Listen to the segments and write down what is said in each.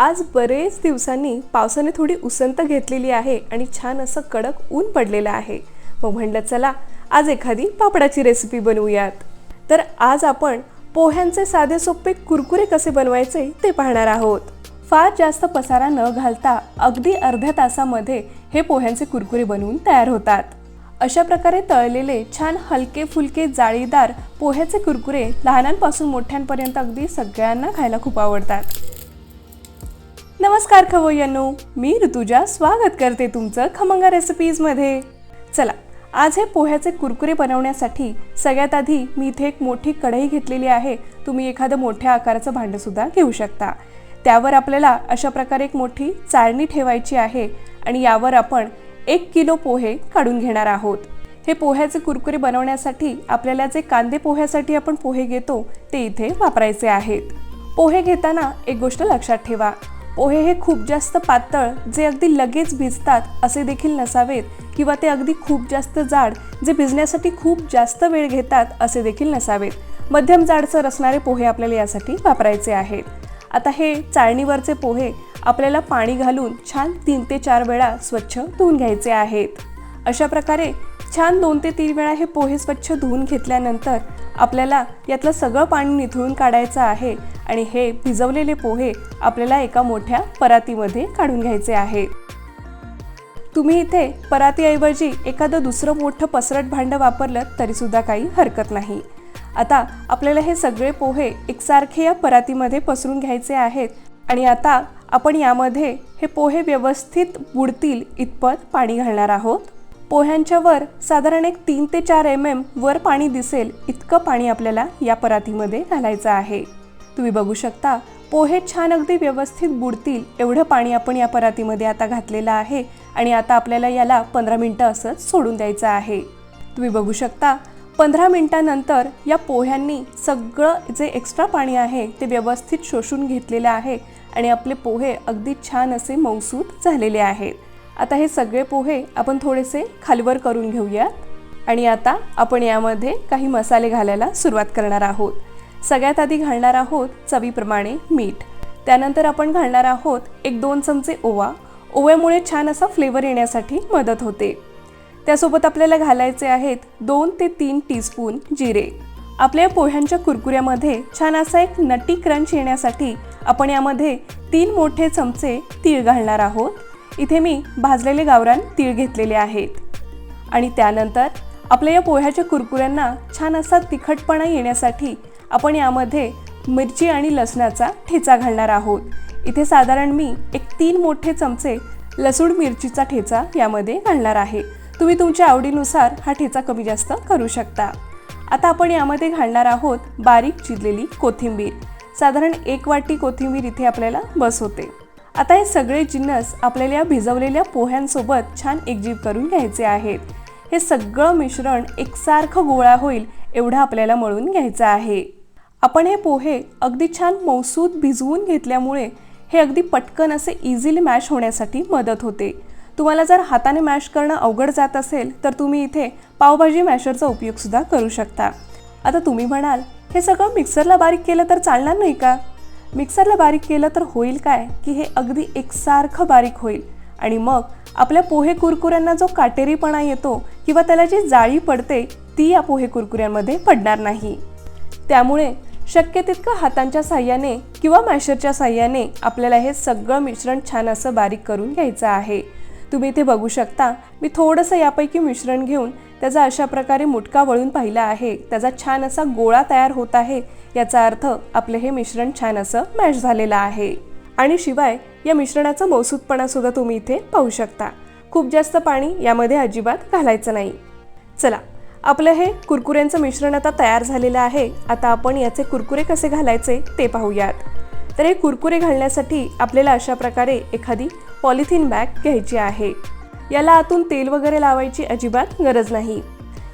आज बरेच दिवसांनी पावसाने थोडी उसंत घेतलेली आहे आणि छान असं कडक ऊन पडलेलं आहे. मग म्हणलं चला आज एखादी पापडाची रेसिपी बनवूयात. तर आज आपण पोह्यांचे साधे सोपे कुरकुरे कसे बनवायचे ते पाहणार आहोत. फार जास्त पसारा न घालता अगदी अर्ध्या तासामध्ये हे पोह्यांचे कुरकुरे बनवून तयार होतात. अशा प्रकारे तळलेले छान हलके फुलके जाळीदार पोह्याचे कुरकुरे लहानांपासून मोठ्यांपर्यंत अगदी सगळ्यांना खायला खूप आवडतात. नमस्कार खवय्यांनो मी ऋतुजा स्वागत करते तुमचं खमंगा रेसिपीजमध्ये चला आज हे पोह्याचे कुरकुरे बनवण्यासाठी सगळ्यात आधी मी इथे एक मोठी कढई घेतलेली आहे. तुम्ही एखादं मोठ्या आकाराचं भांडंसुद्धा घेऊ शकता. त्यावर आपल्याला अशा प्रकारे एक मोठी चाळणी ठेवायची आहे आणि यावर आपण एक किलो पोहे काढून घेणार आहोत. हे पोह्याचे कुरकुरे बनवण्यासाठी आपल्याला जे कांदे पोह्यासाठी आपण पोहे घेतो ते इथे वापरायचे आहेत. पोहे घेताना एक गोष्ट लक्षात ठेवा. पोहे हे खूप जास्त पातळ जे अगदी लगेच भिजतात असे देखील नसावेत किंवा ते अगदी खूप जास्त जाड जे भिजण्यासाठी खूप जास्त वेळ घेतात असे देखील नसावेत. मध्यम जाडसर असणारे पोहे आपल्याला यासाठी वापरायचे आहेत. आता हे चाळणीवरचे पोहे आपल्याला पाणी घालून छान तीन ते चार वेळा स्वच्छ धुवून घ्यायचे आहेत. अशा प्रकारे छान दोन ते तीन वेळा हे पोहे स्वच्छ धुवून घेतल्यानंतर आपल्याला यातलं सगळं पाणी निथळून काढायचं आहे आणि हे भिजवलेले पोहे आपल्याला एका मोठ्या परातीमध्ये काढून घ्यायचे आहे. तुम्ही इथे परातीऐवजी एखादं दुसरं मोठं पसरट भांडं वापरलं तरीसुद्धा काही हरकत नाही. आता आपल्याला हे सगळे पोहे एकसारखे या परातीमध्ये पसरून घ्यायचे आहेत आणि आता आपण यामध्ये हे पोहे व्यवस्थित बुडतील इतपत पाणी घालणार आहोत. पोह्यांच्या वर साधारण एक तीन ते चार एम एम वर पाणी दिसेल इतकं पाणी आपल्याला या परातीमध्ये घालायचं आहे. तुम्ही बघू शकता पोहे छान अगदी व्यवस्थित बुडतील एवढं पाणी आपण या परातीमध्ये आता घातलेलं आहे आणि आता आपल्याला याला पंधरा मिनटं असंच सोडून द्यायचं आहे. तुम्ही बघू शकता पंधरा मिनटानंतर या पोह्यांनी सगळं जे एक्स्ट्रा पाणी आहे ते व्यवस्थित शोषून घेतलेलं आहे आणि आपले पोहे अगदी छान असे मौसूद झालेले आहेत. आता हे सगळे पोहे आपण थोडेसे खालवर करून घेऊयात. आणि आता आपण यामध्ये काही मसाले घालायला सुरुवात करणार आहोत. सगळ्यात आधी घालणार आहोत चवीप्रमाणे मीठ. त्यानंतर आपण घालणार आहोत एक दोन चमचे ओवा. ओव्यामुळे छान असा फ्लेवर येण्यासाठी मदत होते. त्यासोबत आपल्याला घालायचे आहेत दोन ते तीन टीस्पून जिरे. आपल्या पोह्यांच्या कुरकुऱ्यामध्ये छान असा एक नटी क्रंच येण्यासाठी आपण यामध्ये तीन मोठे चमचे तीळ घालणार आहोत. इथे मी भाजलेले गावरान तीळ घेतलेले आहेत. आणि त्यानंतर आपल्या या पोह्याच्या कुरकुऱ्यांना छान असा तिखटपणा येण्यासाठी आपण यामध्ये मिरची आणि लसणाचा ठेचा घालणार आहोत. इथे साधारण मी एक तीन मोठे चमचे लसूण मिरचीचा ठेचा यामध्ये घालणार आहे. तुम्ही तुमच्या आवडीनुसार हा ठेचा कमी जास्त करू शकता. आता आपण यामध्ये घालणार आहोत बारीक चिरलेली कोथिंबीर. साधारण एक वाटी कोथिंबीर इथे आपल्याला बस होते. आता हे सगळे जिन्नस आपल्याला या भिजवलेल्या पोह्यांसोबत छान एकजीव करून घ्यायचे आहेत. हे सगळं मिश्रण एकसारखं गोळा होईल एवढं आपल्याला मळून घ्यायचं आहे. आपण हे पोहे अगदी छान मौसूद भिजवून घेतल्यामुळे हे अगदी पटकन असे इझिली मॅश होण्यासाठी मदत होते. तुम्हाला जर हाताने मॅश करणं अवघड जात असेल तर तुम्ही इथे पावभाजी मॅशरचा उपयोगसुद्धा करू शकता. आता तुम्ही म्हणाल हे सगळं मिक्सरला बारीक केलं तर चालणार नाही का? मिक्सरला बारीक केलं तर होईल काय? की हे अगदी एकसारखं बारीक होईल. आणि मग आपल्या पोहे कुरकुऱ्यांना जो काटेरीपणा येतो किंवा त्याला जी जाळी पडते ती या पोहे कुरकुऱ्यांमध्ये पडणार नाही. त्यामुळे शक्य तितकं हातांच्या साह्याने किंवा मॅशरच्या साह्याने आपल्याला हे सगळं मिश्रण छान असं बारीक करून घ्यायचं आहे. तुम्ही इथे बघू शकता मी थोडंसं यापैकी मिश्रण घेऊन त्याचा अशा प्रकारे मुटका वळून पाहिला आहे. त्याचा छान असा गोळा तयार होत आहे. याचा अर्थ आपले हे मिश्रण छान असं मॅश झालेलं आहे. आणि शिवाय या मिश्रणाचा मौसूदपणा सुद्धा तुम्ही इथे पाहू शकता. खूप जास्त पाणी यामध्ये अजिबात घालायचं नाही. चला आपलं हे कुरकुऱ्यांचं मिश्रण आता तयार झालेलं आहे. आता आपण याचे कुरकुरे कसे घालायचे ते पाहूयात. तर हे कुरकुरे घालण्यासाठी आपल्याला अशा प्रकारे एखादी पॉलिथिन बॅग घ्यायची आहे. याला आतून तेल वगैरे लावायची अजिबात गरज नाही.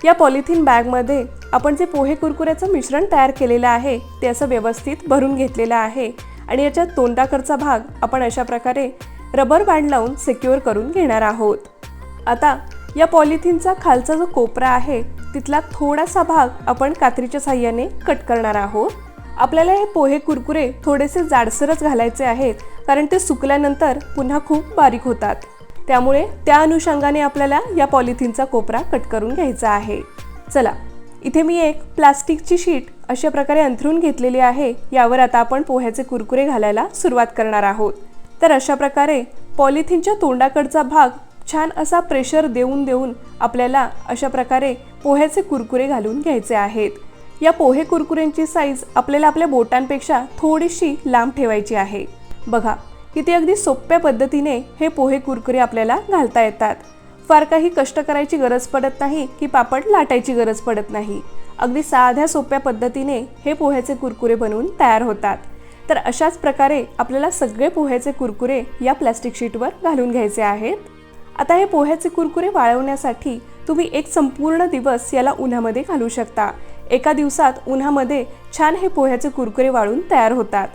या पॉलिथिन बॅगमध्ये आपण जे पोहे कुरकुऱ्याचं मिश्रण तयार केलेलं आहे ते असं व्यवस्थित भरून घेतलेलं आहे आणि याच्या तोंडाकडचा भाग आपण अशा प्रकारे रबर बँड लावून सिक्युअर करून घेणार आहोत. आता या पॉलिथिनचा खालचा जो कोपरा आहे तिथला थोडासा भाग आपण कात्रीच्या साह्याने कट करणार आहोत. आपल्याला हे पोहे कुरकुरे थोडेसे जाडसरच घालायचे आहेत कारण ते सुकल्यानंतर पुन्हा खूप बारीक होतात. त्यामुळे त्या अनुषंगाने आपल्याला या पॉलिथिनचा कोपरा कट करून घ्यायचा आहे. चला इथे मी एक प्लास्टिकची शीट अशा प्रकारे अंथरून घेतलेली आहे यावर आता आपण पोह्याचे कुरकुरे घालायला सुरुवात करणार आहोत. तर अशा प्रकारे पॉलिथिनच्या तोंडाकडचा भाग छान असा प्रेशर देऊन देऊन आपल्याला अशा प्रकारे पोह्याचे कुरकुरे घालून घ्यायचे आहेत. या पोहे कुरकुऱ्यांची साईज आपल्याला आपल्या बोटांपेक्षा थोडीशी लांब ठेवायची आहे. बघा किती अगदी सोप्या पद्धतीने हे पोहे कुरकुरे आपल्याला घालता येतात. फार काही कष्ट करायची गरज पडत नाही की पापड लाटायची गरज पडत नाही. अगदी साध्या सोप्या पद्धतीने हे पोह्याचे कुरकुरे बनवून तयार होतात. तर अशाच प्रकारे आपल्याला सगळे पोह्याचे कुरकुरे या प्लॅस्टिक शीटवर घालून घ्यायचे आहेत. आता हे पोह्याचे कुरकुरे वाळवण्यासाठी तुम्ही एक संपूर्ण दिवस याला उन्हामध्ये घालू शकता. एका दिवसात उन्हामध्ये छान हे पोह्याचे कुरकुरे वाळून तयार होतात.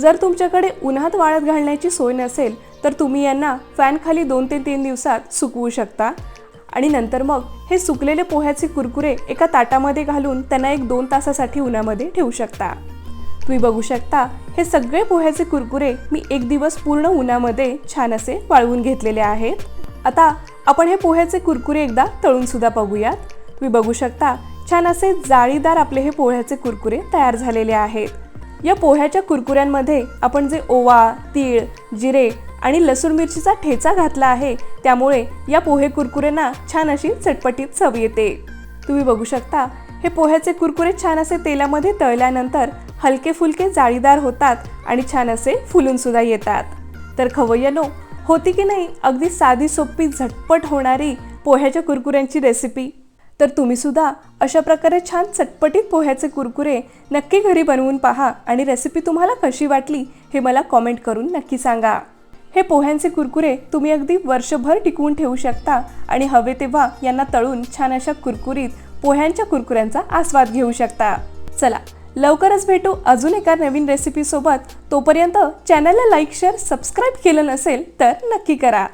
जर तुमच्याकडे उन्हात वाळत घालण्याची सोय नसेल तर तुम्ही यांना फॅनखाली दोन ते तीन दिवसात सुकवू शकता. आणि नंतर मग हे सुकलेले पोह्याचे कुरकुरे एका ताटामध्ये घालून त्यांना एक दोन तासासाठी उन्हामध्ये ठेवू शकता. तुम्ही बघू शकता हे सगळे पोह्याचे कुरकुरे मी एक दिवस पूर्ण उन्हामध्ये छान असे वाळवून घेतलेले आहेत. आता आपण हे पोह्याचे कुरकुरे एकदा तळून सुद्धा बघूयात. तुम्ही बघू शकता छान असे जाळीदार आपले हे पोह्याचे कुरकुरे तयार झालेले आहेत. या पोह्याच्या कुरकुऱ्यांमध्ये आपण जे ओवा तीळ जिरे आणि लसूण मिरचीचा ठेचा घातला आहे त्यामुळे या पोहे कुरकुऱ्यांना छान अशी चटपटीत चव येते. तुम्ही बघू शकता हे पोह्याचे कुरकुरे छान असे तेलामध्ये तळल्यानंतर हलके फुलके जाळीदार होतात आणि छान असे फुलून सुद्धा येतात. तर खवय्यानो होती की नाही अगदी साधी सोपी झटपट होणारी पोह्याच्या कुरकुऱ्यांची रेसिपी तर तुम्ही सुद्धा अशा प्रकारे छान चटपटीत पोह्याचे कुरकुरे नक्की घरी बनवून पहा आणि रेसिपी तुम्हाला कशी वाटली हे मला कॉमेंट करून नक्की सांगा. हे पोह्यांचे कुरकुरे तुम्ही अगदी वर्षभर टिकवून ठेवू शकता आणि हवे तेव्हा यांना तळून छान अशा कुरकुरीत पोह्यांच्या कुरकुऱ्यांचा आस्वाद घेऊ शकता. चला लवकरच भेटू अजून एका नवीन रेसिपीसोबत तोपर्यंत चॅनलला लाईक शेअर सबस्क्राईब केलं नसेल तर नक्की करा.